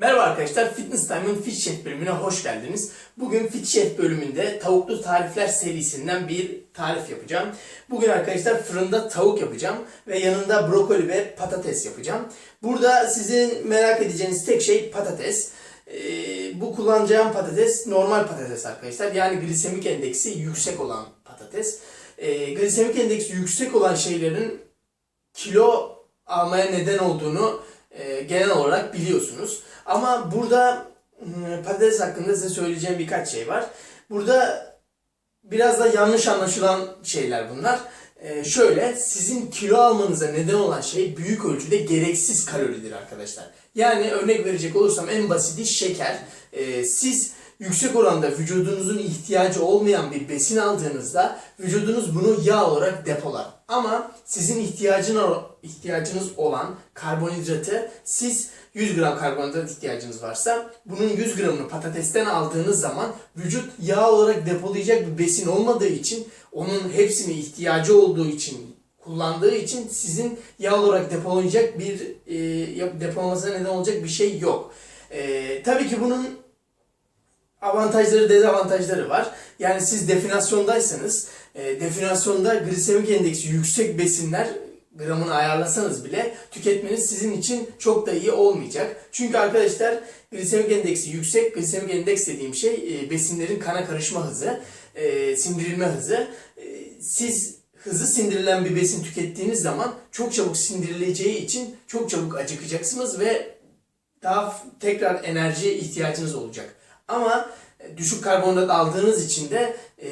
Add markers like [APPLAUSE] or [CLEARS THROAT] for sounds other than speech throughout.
Merhaba arkadaşlar, Fitness Time'ın Fit Chef bölümüne hoş geldiniz. Bugün Fit Chef bölümünde tavuklu tarifler serisinden bir tarif yapacağım. Bugün arkadaşlar fırında tavuk yapacağım ve yanında brokoli ve patates yapacağım. Burada sizin merak edeceğiniz tek şey patates. Ee, bu kullanacağım patates normal patates arkadaşlar. Yani glisemik endeksi yüksek olan patates. Ee, glisemik endeksi yüksek olan şeylerin kilo almaya neden olduğunu e, genel olarak biliyorsunuz. Ama burada patates hakkında size söyleyeceğim birkaç şey var. Burada biraz da yanlış anlaşılan şeyler bunlar. E, şöyle sizin kilo almanıza neden olan şey büyük ölçüde gereksiz kaloridir arkadaşlar. Yani örnek verecek olursam en basiti şeker. E, siz yüksek oranda vücudunuzun ihtiyacı olmayan bir besin aldığınızda vücudunuz bunu yağ olarak depolar. Ama sizin ihtiyacın ihtiyacınız olan karbonhidratı siz 100 gram karbonhidrat ihtiyacınız varsa bunun 100 gramını patatesten aldığınız zaman vücut yağ olarak depolayacak bir besin olmadığı için onun hepsini ihtiyacı olduğu için kullandığı için sizin yağ olarak depolayacak bir e, depolamasına neden olacak bir şey yok. E, tabii ki bunun avantajları dezavantajları var. Yani siz definasyondaysanız e, definasyonda glisemik endeksi yüksek besinler gramını ayarlasanız bile tüketmeniz sizin için çok da iyi olmayacak. Çünkü arkadaşlar glisemik endeksi yüksek. Glisemik endeks dediğim şey e, besinlerin kana karışma hızı, e, sindirilme hızı. E, siz hızlı sindirilen bir besin tükettiğiniz zaman çok çabuk sindirileceği için çok çabuk acıkacaksınız ve daha tekrar enerjiye ihtiyacınız olacak. Ama düşük karbonhidrat aldığınız için de e,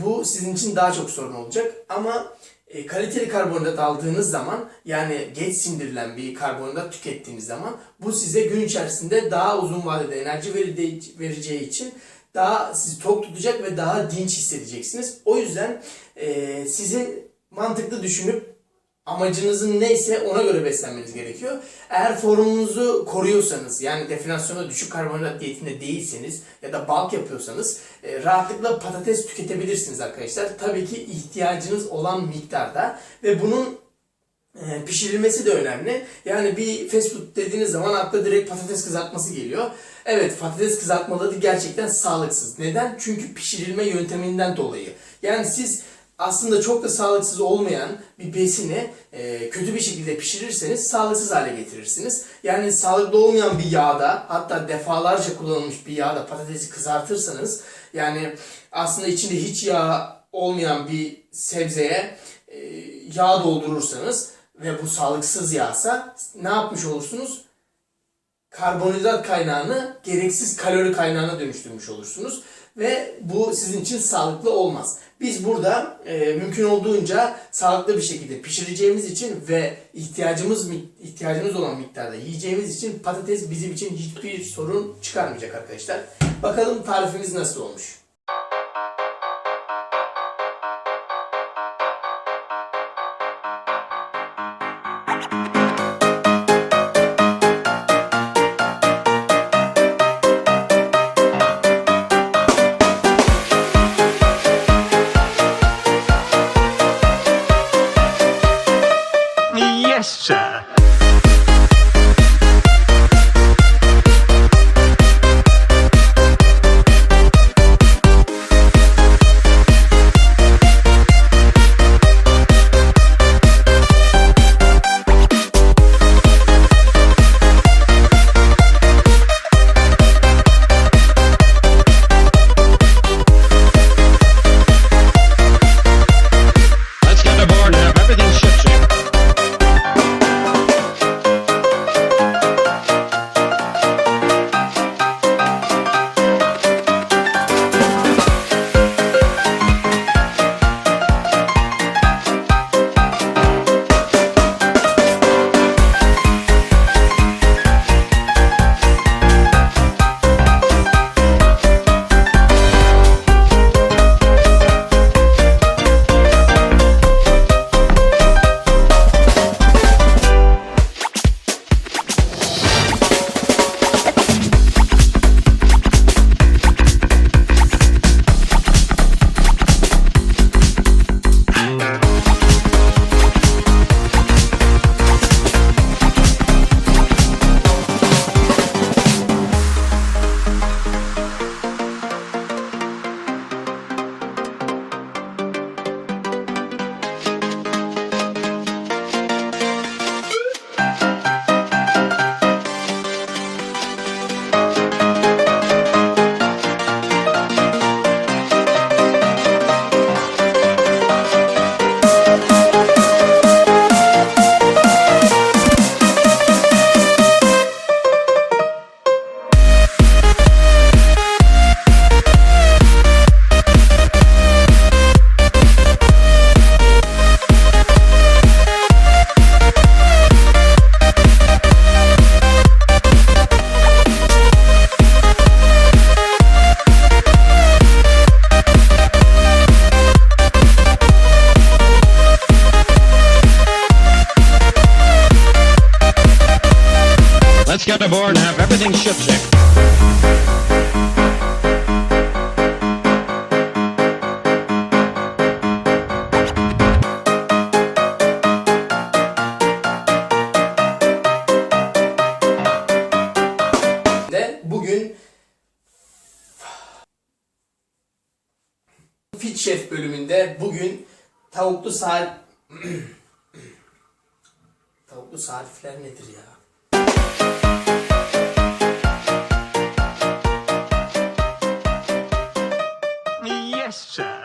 bu sizin için daha çok sorun olacak. Ama e, kaliteli karbonhidrat aldığınız zaman yani geç sindirilen bir karbonhidrat tükettiğiniz zaman bu size gün içerisinde daha uzun vadede enerji vereceği için daha sizi tok tutacak ve daha dinç hissedeceksiniz. O yüzden e, sizin mantıklı düşünüp amacınızın neyse ona göre beslenmeniz gerekiyor. Eğer formunuzu koruyorsanız yani definasyona düşük karbonhidrat diyetinde değilseniz ya da bulk yapıyorsanız e, rahatlıkla patates tüketebilirsiniz arkadaşlar. Tabii ki ihtiyacınız olan miktarda ve bunun e, pişirilmesi de önemli. Yani bir fast food dediğiniz zaman akla direkt patates kızartması geliyor. Evet patates kızartmaları gerçekten sağlıksız. Neden? Çünkü pişirilme yönteminden dolayı. Yani siz aslında çok da sağlıksız olmayan bir besini e, kötü bir şekilde pişirirseniz sağlıksız hale getirirsiniz. Yani sağlıklı olmayan bir yağda hatta defalarca kullanılmış bir yağda patatesi kızartırsanız yani aslında içinde hiç yağ olmayan bir sebzeye e, yağ doldurursanız ve bu sağlıksız yağsa ne yapmış olursunuz? Karbonhidrat kaynağını gereksiz kalori kaynağına dönüştürmüş olursunuz ve bu sizin için sağlıklı olmaz. Biz burada e, mümkün olduğunca sağlıklı bir şekilde pişireceğimiz için ve ihtiyacımız ihtiyacımız olan miktarda yiyeceğimiz için patates bizim için hiçbir sorun çıkarmayacak arkadaşlar. Bakalım tarifimiz nasıl olmuş. question. Jeszcze! Everything shipshape. de bugün Fit Chef bölümünde bugün tavuklu sar [CLEARS THROAT] tavuklu sarifler nedir ya? jeszcze.